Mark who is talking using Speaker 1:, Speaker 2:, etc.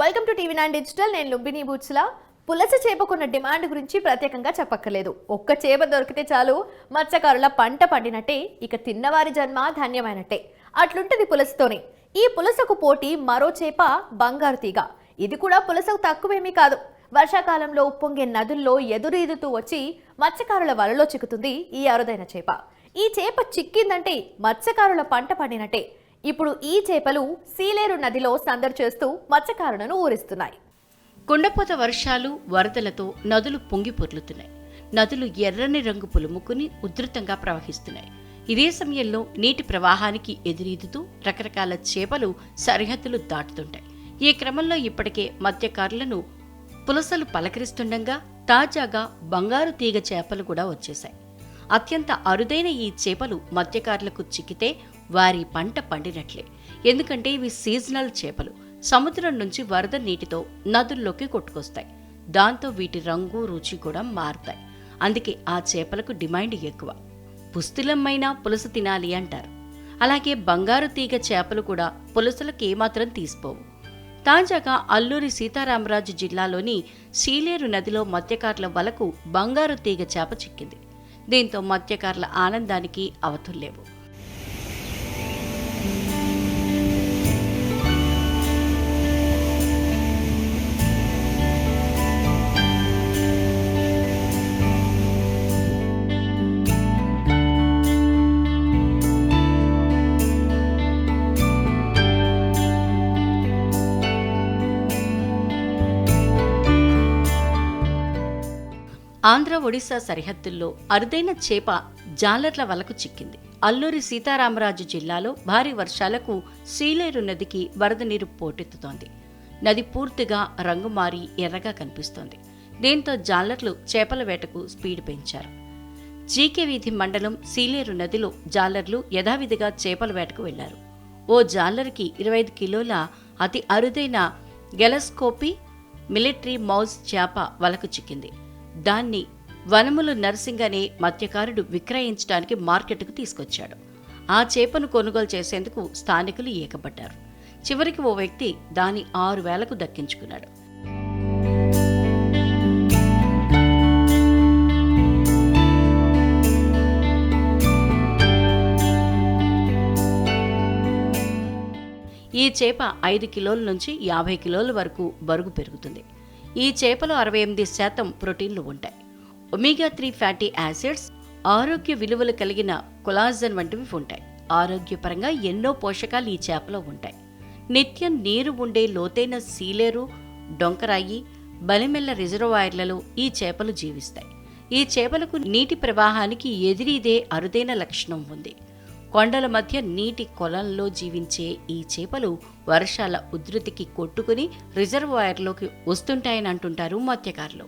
Speaker 1: Welcome to TV nine digital నేను లుంబిని బూట్స్లా. పులస చేపకున్న demand గురించి ప్రత్యేకంగా చెప్పక్కర్లేదు. ఒక్క చేప దొరికితే చాలు. మత్స్యకారుల పంట పండినట్టే ఇక తిన్నవారి జన్మ ధన్యమైనట్టే. అట్లుంటది పులసతోనే. ఈ పులసకు పోటీ మరో చేప బంగారు తీగ. ఇది కూడా పులసకు తక్కువేమీ కాదు. వర్షాకాలంలో ఉప్పొంగే నదుల్లో ఎదురీదుతూ వచ్చి మత్స్యకారుల వలలో చిక్కుతుంది ఈ అరుదైన చేప. ఈ చేప చిక్కిందంటే మత్స్యకారుల పంట పండినట్టే. ఇప్పుడు ఈ చేపలు సీలేరు నదిలో సందడి చేస్తూ మత్స్యకారులను ఊరిస్తున్నాయి.
Speaker 2: కుండపోత వర్షాలు వరదలతో నదులు పొంగి పొర్లుతున్నాయి. నదులు ఎర్రని రంగు పులుముకుని ఉధృతంగా ప్రవహిస్తున్నాయి. ఇదే సమయంలో నీటి ప్రవాహానికి ఎదురీదుతూ రకరకాల చేపలు సరిహద్దులు దాటుతుంటాయి. ఈ క్రమంలో ఇప్పటికే మత్స్యకారులను పులసలు పలకరిస్తుండగా తాజాగా బంగారు తీగ చేపలు కూడా వచ్చేశాయి. అత్యంత అరుదైన ఈ చేపలు మత్స్యకారులకు చిక్కితే వారి పంట పండినట్లే. ఎందుకంటే ఇవి సీజనల్ చేపలు. సముద్రం నుంచి వరద నీటితో నదుల్లోకి కొట్టుకొస్తాయి. దాంతో వీటి రంగు రుచి కూడా మారుతాయి. అందుకే ఆ చేపలకు డిమాండ్ ఎక్కువ. పుస్తులమ్మైనా పులుసు తినాలి అంటారు. అలాగే బంగారు తీగ చేపలు కూడా పులుసులకు ఏమాత్రం తీసిపోవు. తాజాగా అల్లూరి సీతారామరాజు జిల్లాలోని సీలేరు నదిలో మత్స్యకారుల వలకు బంగారు తీగ చేప చిక్కింది. దీంతో మత్స్యకారుల ఆనందానికి అవతుల్లేవు. ఆంధ్ర ఒడిశా సరిహద్దుల్లో అరుదైన చేప జాలర్ల వలకు చిక్కింది. అల్లూరి సీతారామరాజు జిల్లాలో భారీ వర్షాలకు సీలేరు నదికి వరద నీరు పోటెత్తుతోంది. నది పూర్తిగా రంగు మారి ఎర్రగా కనిపిస్తోంది. దీంతో జాలర్లు చేపల వేటకు స్పీడ్ పెంచారు. జీకే వీధి మండలం సీలేరు నదిలో జాలర్లు యథావిధిగా చేపల వేటకు వెళ్ళారు. ఓ జాలర్కి ఇరవై ఐదు కిలోల అతి అరుదైన గెలస్కోపీ మిలిటరీ మౌజ్ చేప వలకు చిక్కింది. దాన్ని వనములు నర్సింగ్ అనే మత్స్యకారుడు విక్రయించడానికి మార్కెట్కు తీసుకొచ్చాడు. ఆ చేపను కొనుగోలు చేసేందుకు స్థానికులు ఏకపడ్డారు. చివరికి ఓ వ్యక్తి దాని ఆరు వేలకు దక్కించుకున్నాడు. ఈ చేప ఐదు కిలోల నుంచి యాభై కిలోల వరకు బరుగు పెరుగుతుంది. ఈ చేపలో అరవై ఎనిమిది శాతం ప్రోటీన్లు ఉంటాయి. ఒమేగా త్రీ ఫ్యాటీ యాసిడ్స్ ఆరోగ్య విలువలు కలిగిన కొలాజన్ వంటివి ఉంటాయి. ఆరోగ్యపరంగా ఎన్నో పోషకాలు ఈ చేపలో ఉంటాయి. నిత్యం నీరు ఉండే లోతైన సీలేరు డొంకరాయి బలిమెల్ల రిజర్వాయర్లలో ఈ చేపలు జీవిస్తాయి. ఈ చేపలకు నీటి ప్రవాహానికి ఎదిరిదే అరుదైన లక్షణం ఉంది. కొండల మధ్య నీటి కొలంలో జీవించే ఈ చేపలు వర్షాల ఉధృతికి కొట్టుకుని రిజర్వాయర్లోకి వస్తుంటాయని అంటుంటారు మత్స్యకారులు.